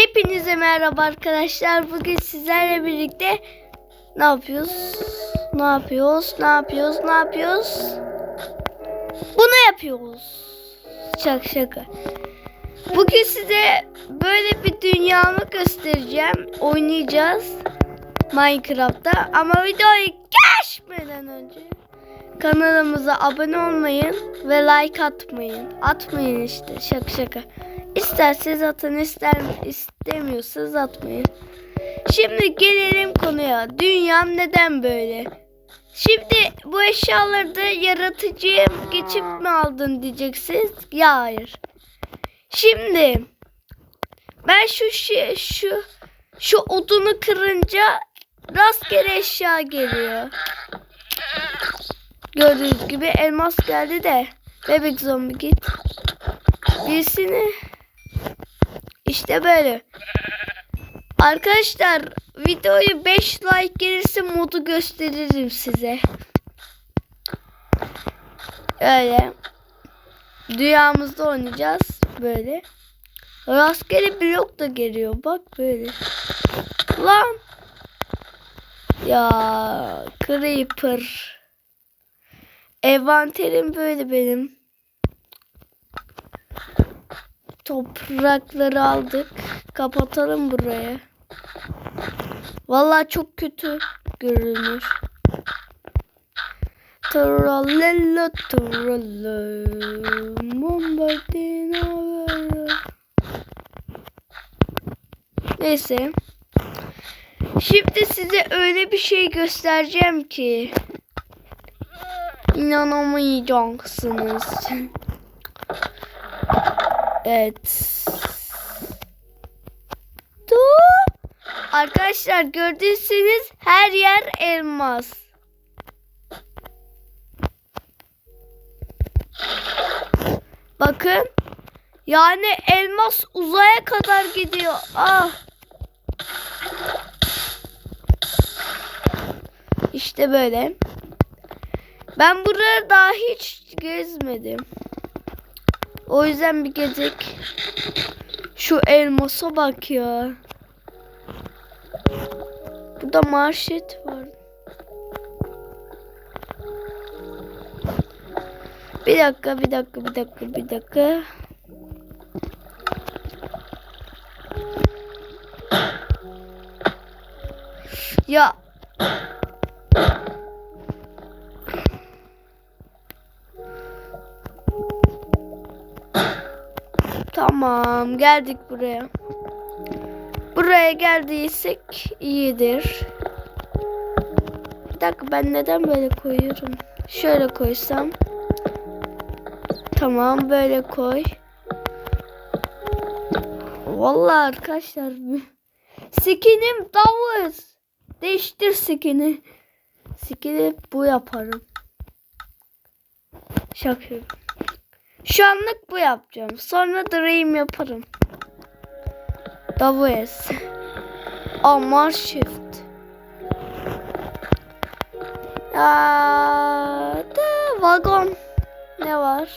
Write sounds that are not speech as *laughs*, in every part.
Hepinize merhaba arkadaşlar. Bugün sizlerle birlikte ne yapıyoruz? Ne yapıyoruz? Ne yapıyoruz? Ne yapıyoruz? Bunu yapıyoruz. Şaka şaka. Bugün size böyle bir dünyamı göstereceğim. Oynayacağız. Minecraft'ta. Ama videoyu geçmeden önce kanalımıza abone olmayın ve like atmayın. Atmayın işte şaka şaka. İsterseniz atın ister istemiyorsanız atmayın. Şimdi gelelim konuya. Dünyam neden böyle? Şimdi bu eşyaları da yaratıcıya geçip mi aldın diyeceksiniz. Ya hayır. Şimdi ben şu şey, şu şu odunu kırınca rastgele eşya geliyor. Gördüğünüz gibi elmas geldi de bebek zombi git. Birisini işte böyle. Arkadaşlar videoyu 5 like gelirse modu gösteririm size. Öyle. Dünyamızda oynayacağız böyle. Rastgele blok da geliyor bak böyle. Lan. Ya Creeper. Envanterim böyle benim. Toprakları aldık. Kapatalım buraya. Vallahi çok kötü görünür. Tralala trala bombardina Neyse. Şimdi size öyle bir şey göstereceğim ki inanamayacaksınız. *laughs* Evet. Dur. Arkadaşlar gördüyseniz her yer elmas. Bakın. Yani elmas uzaya kadar gidiyor. Ah. İşte böyle. Ben buraları daha hiç gezmedim. O yüzden bir gezek. Şu elmasa bak ya. Burada marşet var. Bir dakika, bir dakika, bir dakika, bir dakika. Ya Tamam geldik buraya. Buraya geldiysek iyidir. Bir dakika ben neden böyle koyuyorum? Şöyle koysam. Tamam böyle koy. Vallahi arkadaşlar *laughs* skinim davul. Değiştir skini. Skini bu yaparım. Şaka. Şu anlık bu yapacağım. Sonra dream yaparım. WS. Amar shift. Aa, vagon. Ne var?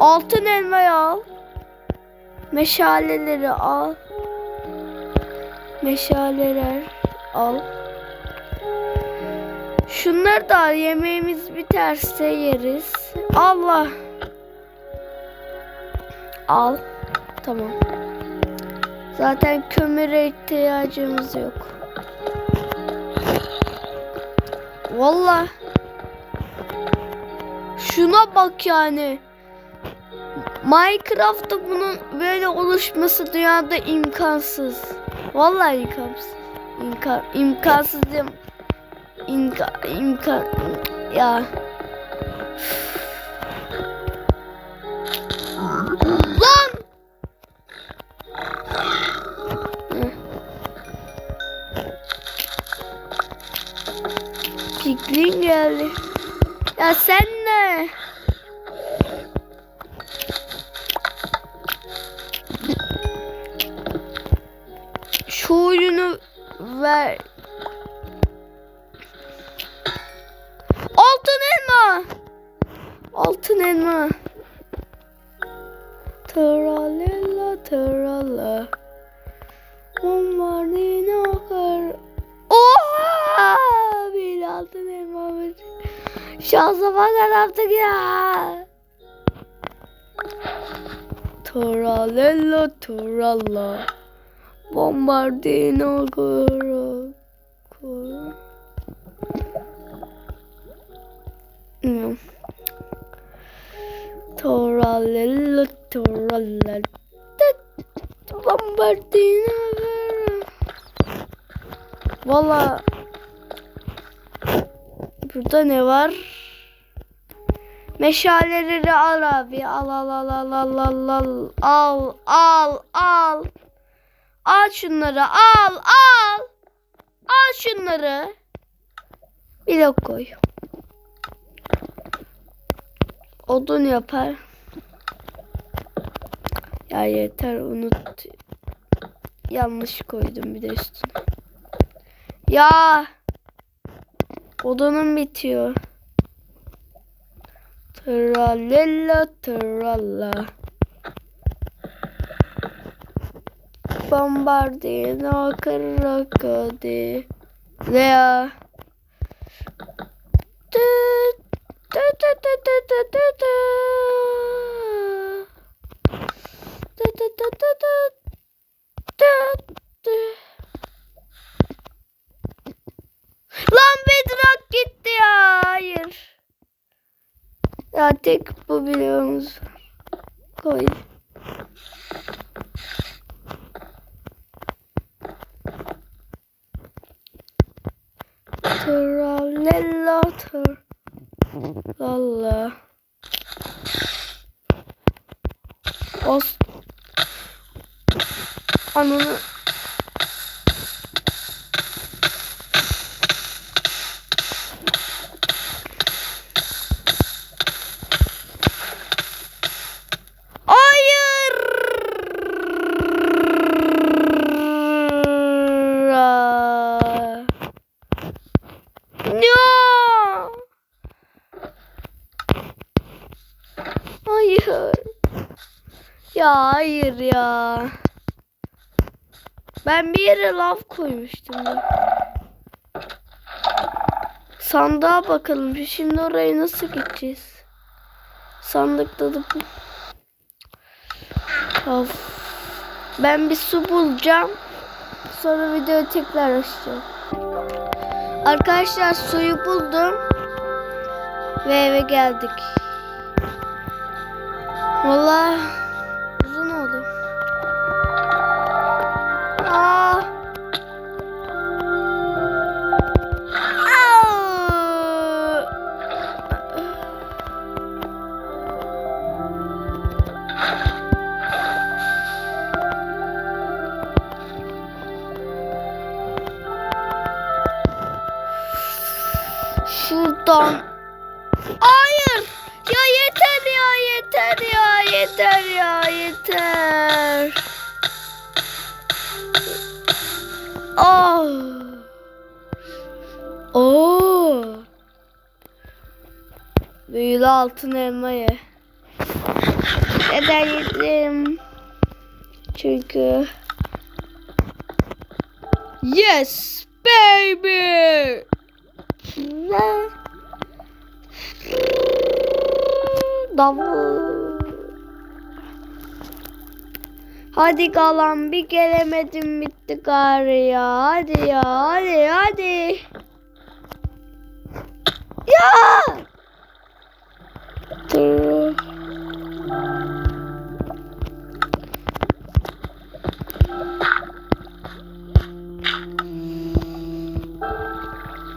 Altın elmayı al. Meşaleleri al. Meşaleler al. Şunları da. Yemeğimiz biterse yeriz. Allah. Al. Tamam. Zaten kömüre ihtiyacımız yok. Vallahi. Şuna bak yani. Minecraft'ta bunun böyle oluşması dünyada imkansız. Vallahi imkansız. İmkan, imkansız diyorum. İmka, imkan ya. Lan! Piglin geldi. Ya sen ne? Şansa bak yaptık ya. Toralello toralla. Bombardino kuru. kuru. Bilmiyorum. Toralello toralla. Bombardino. Valla Şurada ne var? Meşaleleri al abi. Al al al al al al al. Al al al. Al şunları al al. Al şunları. Bir Blok koy. Odun yapar. Ya yeter unut. Yanlış koydum bir de üstüne. Ya. Odunum bitiyor. Tralella tralla. Bombardino crocodile. Lea. Tü, tü, tü, tü, tü, tü, tü, tü. Tü, tü, tü, tü, tü. Ya tek bu biliyoruz. Koy. Tralala tralala. Os. Ananı. Hayır. No. Hayır. Ya hayır ya. Ben bir yere lav koymuştum. Ya. Sandığa bakalım. Şimdi oraya nasıl gideceğiz? Sandıkta da bu. Of. Ben bir su bulacağım. Sonra videoyu tekrar açacağım. Arkadaşlar suyu buldum. Ve eve geldik. Vallahi yeter ya yeter. Oh. Oo. Büyülü altın elma ye. Neden yedim? Çünkü Yes baby. Davul. Hadi kalan bir gelemedim bitti gari ya. Hadi ya hadi hadi. Ya.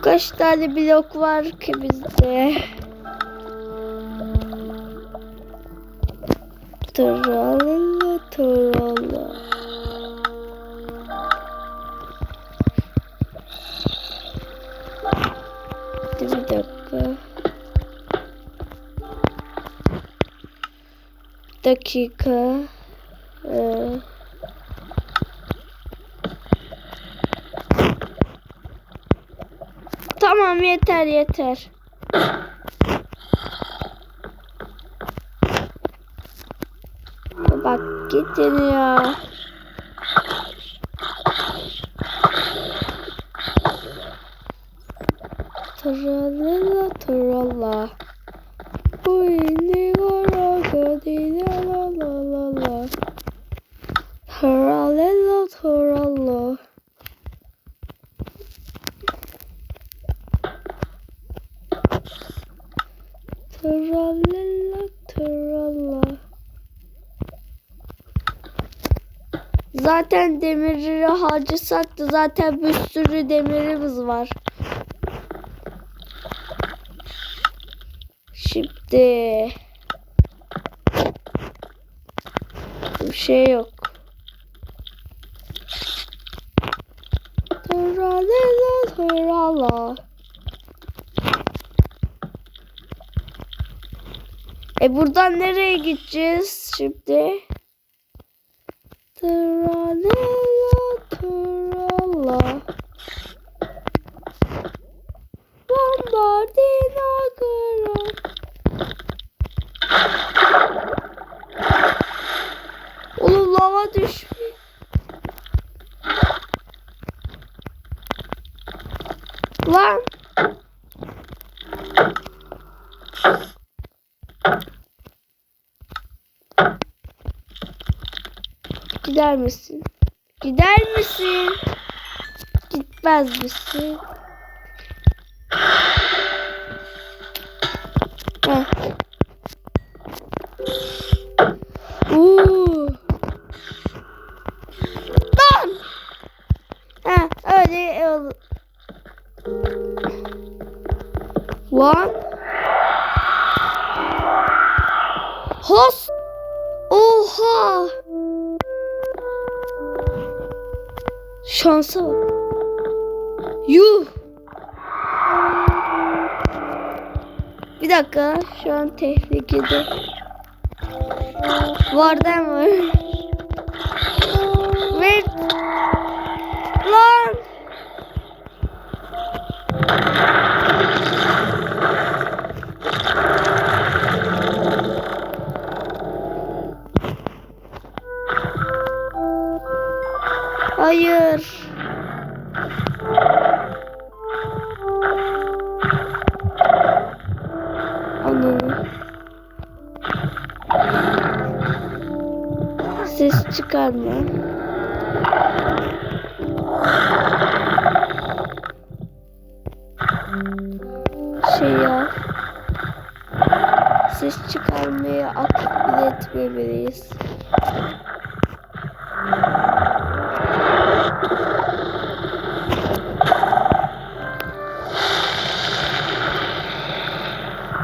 Kaç tane blok var ki bizde? Tralala tralala. Dur Bir dakika. Dakika. Ee, Tamam yeter yeter. Bak git ya. Taralı. Zaten demiri harcasak da zaten bir sürü demirimiz var. Şimdi bir şey yok. E buradan nereye gideceğiz şimdi? Tralala trala. Bombardina kara. Oğlum lava düşmüyor. Lan. Gider misin? Gider misin? Gitmez misin? Heh. Oo. Lan! Ha, öyle oldu. Lan! Şansa bak. Yuh! Bir dakika. Şu an tehlikede. Vardan var. Ve lan Hayır. Anladım. Ses çıkarma. Şey ya. Ses çıkarmayı aktif etmemeliyiz.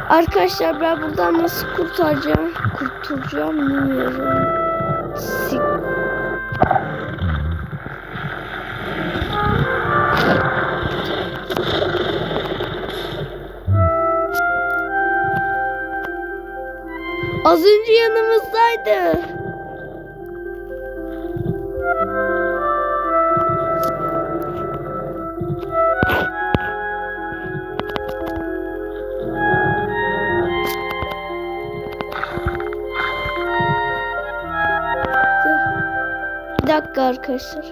Arkadaşlar ben buradan nasıl kurtaracağım? Kurtulacağım bilmiyorum. Sik Az önce yanımızdaydı. Dakika arkadaşlar.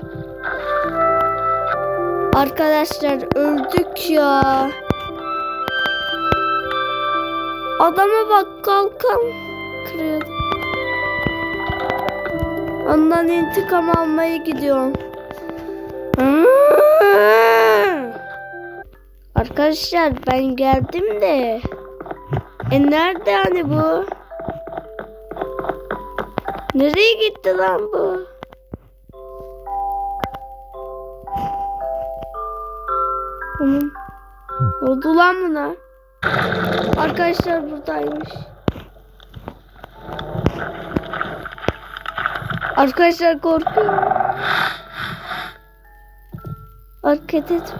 Arkadaşlar öldük ya. Adama bak kalkan kırıyordu. Ondan intikam almaya gidiyorum. Arkadaşlar ben geldim de. E nerede hani bu? Nereye gitti lan bu? Onun oldu lan buna. Arkadaşlar buradaymış. Arkadaşlar korkuyorum. Hareket etme.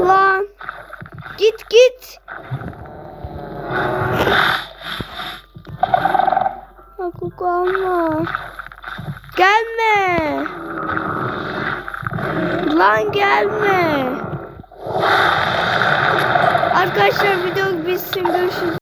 Lan. Git git. Hakuku alma. Gelme. Lan gelme. Arkadaşlar video bitsin